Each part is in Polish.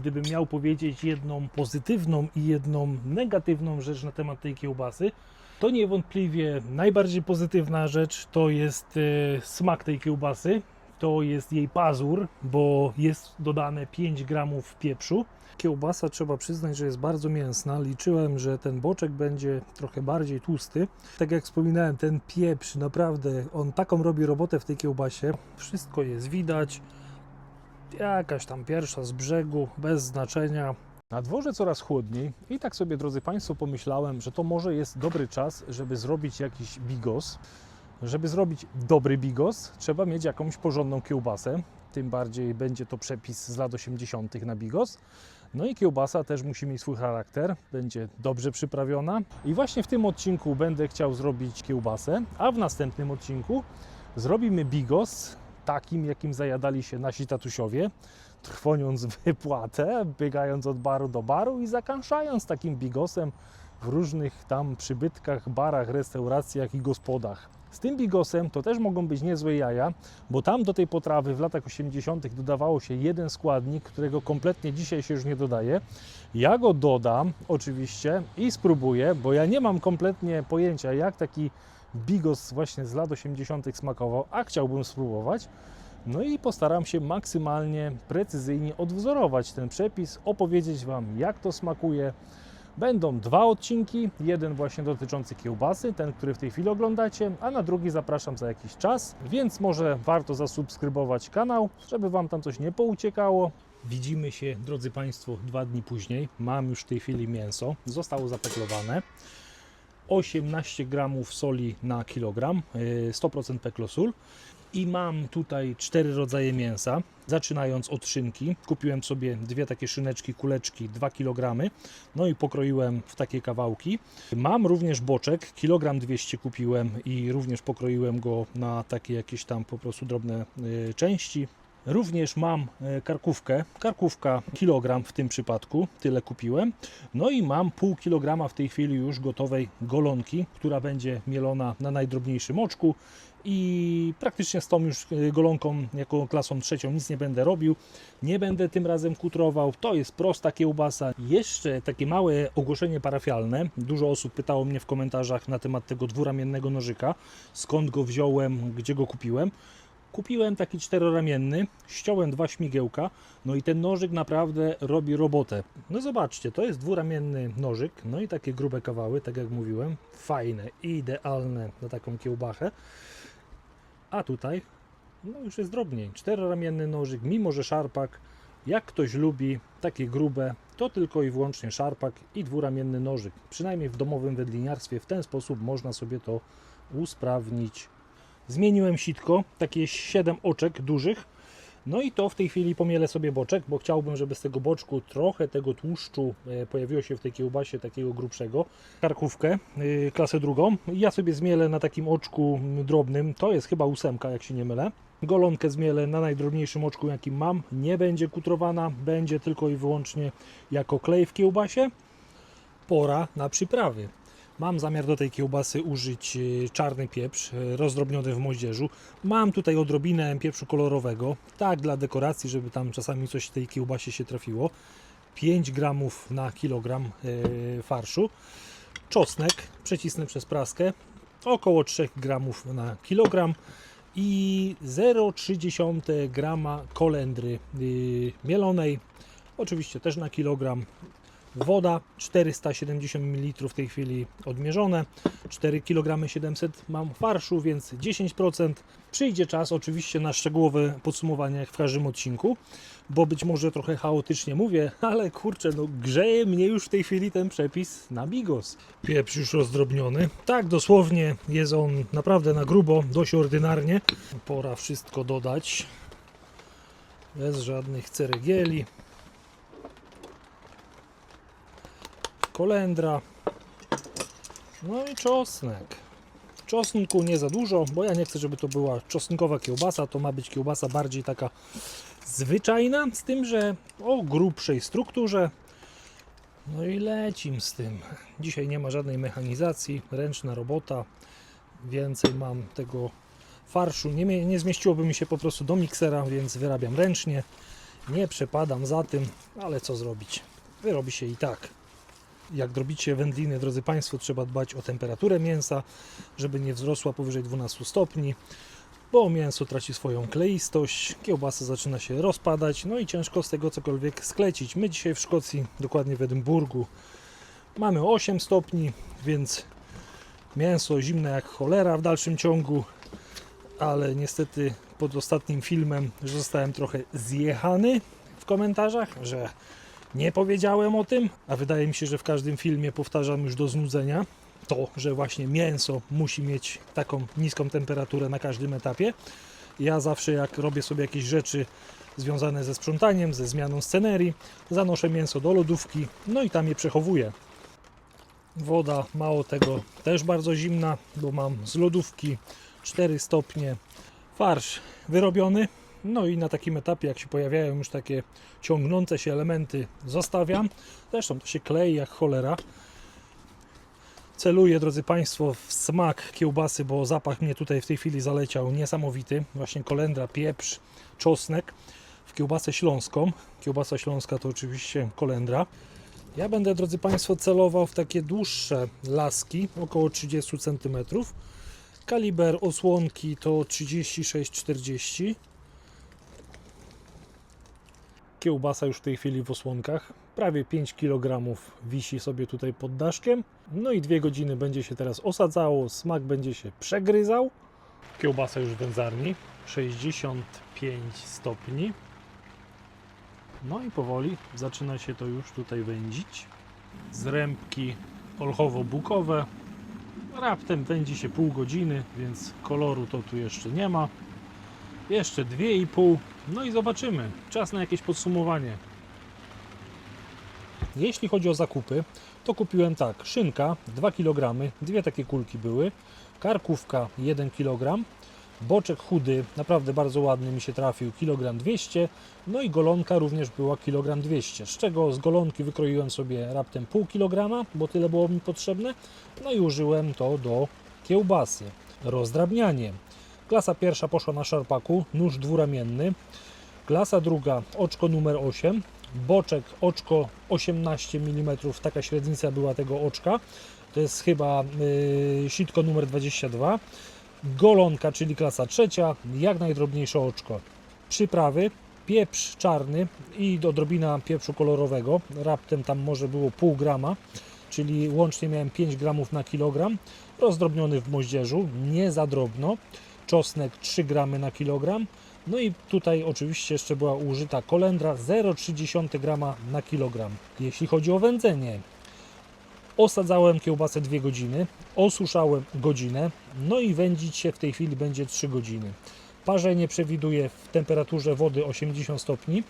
gdybym miał powiedzieć jedną pozytywną i jedną negatywną rzecz na temat tej kiełbasy, to niewątpliwie najbardziej pozytywna rzecz to jest e, smak tej kiełbasy. To jest jej pazur, bo jest dodane 5 gramów pieprzu. Kiełbasa trzeba przyznać, że jest bardzo mięsna. Liczyłem, że ten boczek będzie trochę bardziej tłusty. Tak jak wspominałem, ten pieprz naprawdę, on taką robi robotę w tej kiełbasie. Wszystko jest widać. Jakaś tam pierwsza z brzegu, bez znaczenia. Na dworze coraz chłodniej i tak sobie, drodzy Państwo, pomyślałem, że to może jest dobry czas, żeby zrobić jakiś bigos. Żeby zrobić dobry bigos, trzeba mieć jakąś porządną kiełbasę. Tym bardziej będzie to przepis z lat 80. na bigos. No i kiełbasa też musi mieć swój charakter, będzie dobrze przyprawiona. I właśnie w tym odcinku będę chciał zrobić kiełbasę, a w następnym odcinku zrobimy bigos takim, jakim zajadali się nasi tatusiowie, trwoniąc wypłatę, biegając od baru do baru i zakanszając takim bigosem w różnych tam przybytkach, barach, restauracjach i gospodach. Z tym bigosem to też mogą być niezłe jaja, bo tam do tej potrawy w latach 80. dodawało się jeden składnik, którego kompletnie dzisiaj się już nie dodaje. Ja go dodam oczywiście i spróbuję, bo ja nie mam kompletnie pojęcia, jak taki bigos właśnie z lat 80. smakował, a chciałbym spróbować. No i postaram się maksymalnie precyzyjnie odwzorować ten przepis, opowiedzieć Wam, jak to smakuje. Będą dwa odcinki, jeden właśnie dotyczący kiełbasy, ten, który w tej chwili oglądacie, a na drugi zapraszam za jakiś czas, więc może warto zasubskrybować kanał, żeby Wam tam coś nie pouciekało. Widzimy się, drodzy Państwo, dwa dni później. Mam już w tej chwili mięso, zostało zapeklowane. 18 gramów soli na kilogram, yy, 100% peklosul. I mam tutaj cztery rodzaje mięsa, zaczynając od szynki. Kupiłem sobie dwie takie szyneczki, kuleczki, 2 kg, no i pokroiłem w takie kawałki. Mam również boczek, kilogram 200 kupiłem i również pokroiłem go na takie jakieś tam po prostu drobne y, części. Również mam e, karkówkę, karkówka kilogram w tym przypadku, tyle kupiłem. No i mam pół kilograma w tej chwili już gotowej golonki, która będzie mielona na najdrobniejszym oczku i praktycznie z tą już e, golonką jako klasą trzecią nic nie będę robił. Nie będę tym razem kutrował. To jest prosta kiełbasa. Jeszcze takie małe ogłoszenie parafialne. Dużo osób pytało mnie w komentarzach na temat tego dwuramiennego nożyka. Skąd go wziąłem, gdzie go kupiłem. Kupiłem taki czteroramienny, ściąłem dwa śmigiełka, no i ten nożyk naprawdę robi robotę. No zobaczcie, to jest dwuramienny nożyk, no i takie grube kawały, tak jak mówiłem, fajne, idealne na taką kiełbachę. A tutaj, no już jest drobniej, czteroramienny nożyk, mimo że szarpak, jak ktoś lubi takie grube, to tylko i wyłącznie szarpak i dwuramienny nożyk. Przynajmniej w domowym wędliniarstwie w ten sposób można sobie to usprawnić. Zmieniłem sitko, takie 7 oczek dużych. No i to w tej chwili pomielę sobie boczek, bo chciałbym, żeby z tego boczku trochę tego tłuszczu e, pojawiło się w tej kiełbasie takiego grubszego. Karkówkę, e, klasę drugą. Ja sobie zmielę na takim oczku drobnym, to jest chyba ósemka, jak się nie mylę. Golonkę zmielę na najdrobniejszym oczku, jakim mam. Nie będzie kutrowana, będzie tylko i wyłącznie jako klej w kiełbasie. Pora na przyprawy. Mam zamiar do tej kiełbasy użyć e, czarny pieprz e, rozdrobniony w moździerzu. Mam tutaj odrobinę pieprzu kolorowego, tak dla dekoracji, żeby tam czasami coś tej kiełbasie się trafiło. 5 gramów na kilogram e, farszu. Czosnek przecisnę przez praskę, około 3 gramów na kilogram i 0,3 grama kolendry mielonej, oczywiście też na kilogram. Woda 470 ml w tej chwili odmierzone, 4 kg 700 mam farszu, więc 10%. Przyjdzie czas oczywiście na szczegółowe podsumowanie jak w każdym odcinku, bo być może trochę chaotycznie mówię, ale kurczę, no grzeje mnie już w tej chwili ten przepis na bigos. Pieprz już rozdrobniony. Tak, dosłownie jest on naprawdę na grubo, dość ordynarnie. Pora wszystko dodać. Bez żadnych ceregieli. Kolendra, no i czosnek. Czosnku nie za dużo, bo ja nie chcę, żeby to była czosnkowa kiełbasa, to ma być kiełbasa bardziej taka zwyczajna, z tym, że o grubszej strukturze. No i lecim z tym. Dzisiaj nie ma żadnej mechanizacji, ręczna robota. Więcej mam tego farszu. Nie, nie zmieściłoby mi się po prostu do miksera, więc wyrabiam ręcznie. Nie przepadam za tym, ale co zrobić? Wyrobi się i tak. Jak robicie wędliny, drodzy Państwo, trzeba dbać o temperaturę mięsa, żeby nie wzrosła powyżej 12 stopni, bo mięso traci swoją kleistość, kiełbasa zaczyna się rozpadać, no i ciężko z tego cokolwiek sklecić. My dzisiaj w Szkocji, dokładnie w Edynburgu, mamy 8 stopni, więc mięso zimne jak cholera w dalszym ciągu, ale niestety pod ostatnim filmem zostałem trochę zjechany w komentarzach, że nie powiedziałem o tym, a wydaje mi się, że w każdym filmie powtarzam już do znudzenia to, że właśnie mięso musi mieć taką niską temperaturę na każdym etapie. Ja zawsze jak robię sobie jakieś rzeczy związane ze sprzątaniem, ze zmianą scenerii, zanoszę mięso do lodówki, no i tam je przechowuję. Woda, mało tego, też bardzo zimna, bo mam z lodówki 4 stopnie. Farsz wyrobiony. No i na takim etapie, jak się pojawiają już takie ciągnące się elementy, zostawiam. Zresztą to się klei jak cholera. Celuję, drodzy Państwo, w smak kiełbasy, bo zapach mnie tutaj w tej chwili zaleciał niesamowity. Właśnie kolendra, pieprz, czosnek w kiełbasę śląską. Kiełbasa śląska to oczywiście kolendra. Ja będę, drodzy Państwo, celował w takie dłuższe laski, około 30 cm. Kaliber osłonki to 36-40. Kiełbasa już w tej chwili w osłonkach. Prawie 5 kg wisi sobie tutaj pod daszkiem. No i dwie godziny będzie się teraz osadzało, smak będzie się przegryzał. Kiełbasa już w wędzarni, 65 stopni. No i powoli zaczyna się to już tutaj wędzić. Zrębki olchowo-bukowe. Raptem wędzi się pół godziny, więc koloru to tu jeszcze nie ma. Jeszcze 2,5. No i zobaczymy. Czas na jakieś podsumowanie. Jeśli chodzi o zakupy, to kupiłem tak, szynka 2 kg, dwie takie kulki były, karkówka 1 kg, boczek chudy, naprawdę bardzo ładny mi się trafił, kilogram 200, no i golonka również była kilogram 200, z czego z golonki wykroiłem sobie raptem pół kilograma, bo tyle było mi potrzebne, no i użyłem to do kiełbasy. Rozdrabnianie. Klasa pierwsza poszła na szarpaku, nóż dwuramienny, klasa druga oczko numer 8, boczek oczko 18 mm, taka średnica była tego oczka, to jest chyba yy, sitko numer 22, golonka, czyli klasa trzecia, jak najdrobniejsze oczko. Przyprawy, pieprz czarny i odrobina pieprzu kolorowego, raptem tam może było pół grama, czyli łącznie miałem 5 gramów na kilogram, rozdrobniony w moździerzu, nie za drobno, czosnek 3 gramy na kilogram, no i tutaj oczywiście jeszcze była użyta kolendra 0,3 grama na kilogram. Jeśli chodzi o wędzenie, osadzałem kiełbasę 2 godziny, osuszałem godzinę, no i wędzić się w tej chwili będzie 3 godziny. Parzenie przewiduję w temperaturze wody 80 stopni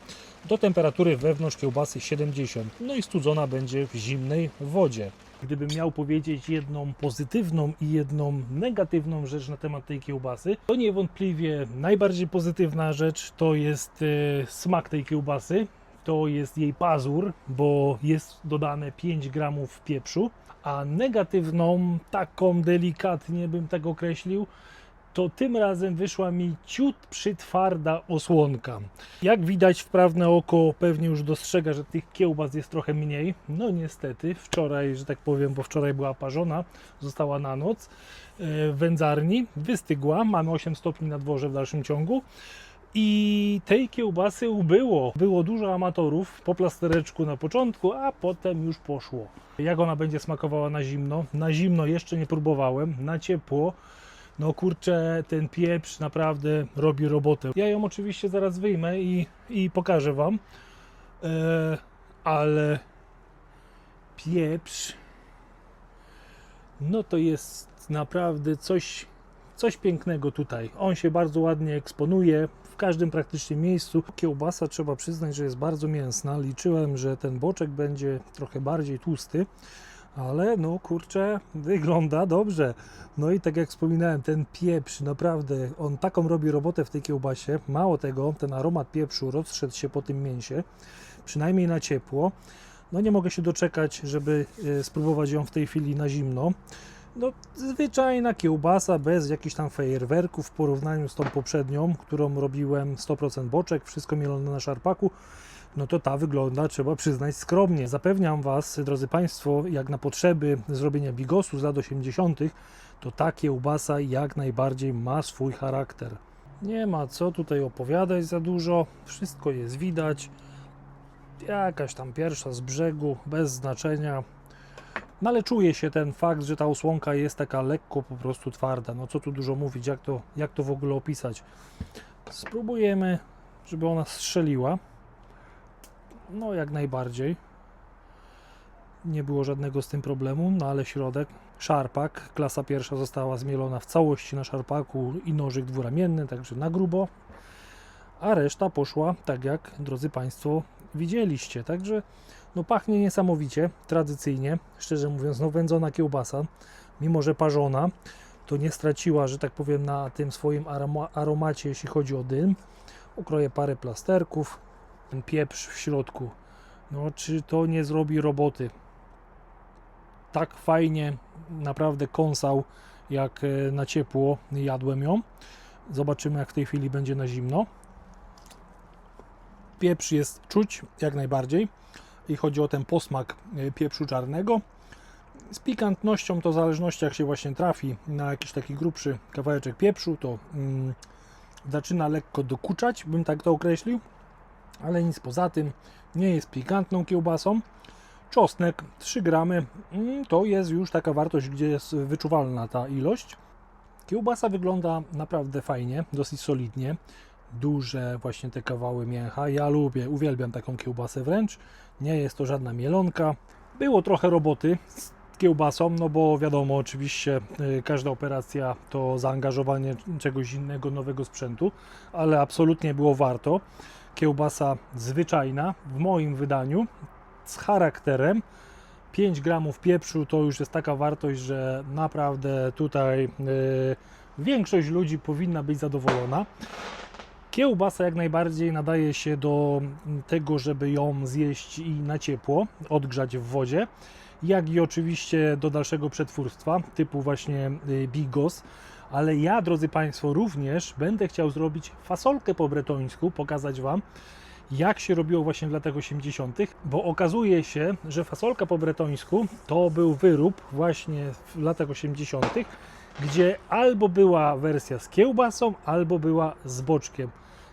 do temperatury wewnątrz kiełbasy 70. No i studzona będzie w zimnej wodzie. Gdybym miał powiedzieć jedną pozytywną i jedną negatywną rzecz na temat tej kiełbasy, to niewątpliwie najbardziej pozytywna rzecz to jest e, smak tej kiełbasy. To jest jej pazur, bo jest dodane 5 gramów pieprzu, a negatywną, taką delikatnie bym tak określił, to tym razem wyszła mi ciut przytwarda osłonka. Jak widać, wprawne oko pewnie już dostrzega, że tych kiełbas jest trochę mniej. No niestety, wczoraj, że tak powiem, bo wczoraj była parzona, została na noc e, w wędzarni, wystygła, mamy 8 stopni na dworze w dalszym ciągu. I tej kiełbasy ubyło. Było dużo amatorów po plastereczku na początku, a potem już poszło. Jak ona będzie smakowała na zimno? Na zimno jeszcze nie próbowałem, na ciepło. No kurczę, ten pieprz naprawdę robi robotę. Ja ją oczywiście zaraz wyjmę i, i pokażę Wam, e, ale pieprz, no to jest naprawdę coś, coś pięknego tutaj. On się bardzo ładnie eksponuje w każdym praktycznie miejscu. Kiełbasa trzeba przyznać, że jest bardzo mięsna. Liczyłem, że ten boczek będzie trochę bardziej tłusty ale no kurczę, wygląda dobrze. No i tak jak wspominałem, ten pieprz, naprawdę, on taką robi robotę w tej kiełbasie. Mało tego, ten aromat pieprzu rozszedł się po tym mięsie, przynajmniej na ciepło. No nie mogę się doczekać, żeby e, spróbować ją w tej chwili na zimno. No, zwyczajna kiełbasa bez jakichś tam fajerwerków w porównaniu z tą poprzednią, którą robiłem 100% boczek, wszystko mielone na szarpaku. No to ta wygląda, trzeba przyznać, skromnie. Zapewniam Was, drodzy Państwo, jak na potrzeby zrobienia bigosu z lat 80., to ta kiełbasa jak najbardziej ma swój charakter. Nie ma co tutaj opowiadać za dużo, wszystko jest widać. Jakaś tam pierwsza z brzegu, bez znaczenia. No ale czuje się ten fakt, że ta osłonka jest taka lekko po prostu twarda. No co tu dużo mówić, jak to, jak to w ogóle opisać. Spróbujemy, żeby ona strzeliła. No jak najbardziej. Nie było żadnego z tym problemu, no ale środek. Szarpak, klasa pierwsza została zmielona w całości na szarpaku i nożyk dwuramienny, także na grubo. A reszta poszła tak jak, drodzy Państwo, widzieliście. Także no pachnie niesamowicie, tradycyjnie. Szczerze mówiąc, no wędzona kiełbasa, mimo że parzona, to nie straciła, że tak powiem, na tym swoim aroma- aromacie, jeśli chodzi o dym. Ukroję parę plasterków, ten pieprz w środku. No, czy to nie zrobi roboty? Tak fajnie, naprawdę kąsał, jak e, na ciepło jadłem ją. Zobaczymy, jak w tej chwili będzie na zimno. Pieprz jest czuć jak najbardziej i chodzi o ten posmak e, pieprzu czarnego. Z pikantnością to w zależności jak się właśnie trafi na jakiś taki grubszy kawałeczek pieprzu, to mm, zaczyna lekko dokuczać, bym tak to określił, ale nic poza tym nie jest pikantną kiełbasą. Czosnek 3 gramy mm, to jest już taka wartość, gdzie jest wyczuwalna ta ilość. Kiełbasa wygląda naprawdę fajnie, dosyć solidnie. Duże właśnie te kawały mięcha. Ja lubię, uwielbiam taką kiełbasę wręcz. Nie jest to żadna mielonka. Było trochę roboty z kiełbasą, no bo wiadomo, oczywiście y, każda operacja to zaangażowanie czegoś innego, nowego sprzętu, ale absolutnie było warto. Kiełbasa zwyczajna, w moim wydaniu, z charakterem. 5 gramów pieprzu to już jest taka wartość, że naprawdę tutaj y, większość ludzi powinna być zadowolona. Kiełbasa jak najbardziej nadaje się do tego, żeby ją zjeść i na ciepło, odgrzać w wodzie, jak i oczywiście do dalszego przetwórstwa, typu właśnie y, bigos. Ale ja, drodzy Państwo, również będę chciał zrobić fasolkę po bretońsku, pokazać Wam, jak się robiło właśnie w latach 80., bo okazuje się, że fasolka po bretońsku to był wyrób właśnie w latach 80., gdzie albo była wersja z kiełbasą, albo była z boczkiem.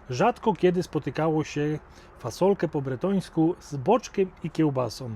Rzadko kiedy spotykało się fasolkę po bretońsku z boczkiem i kiełbasą.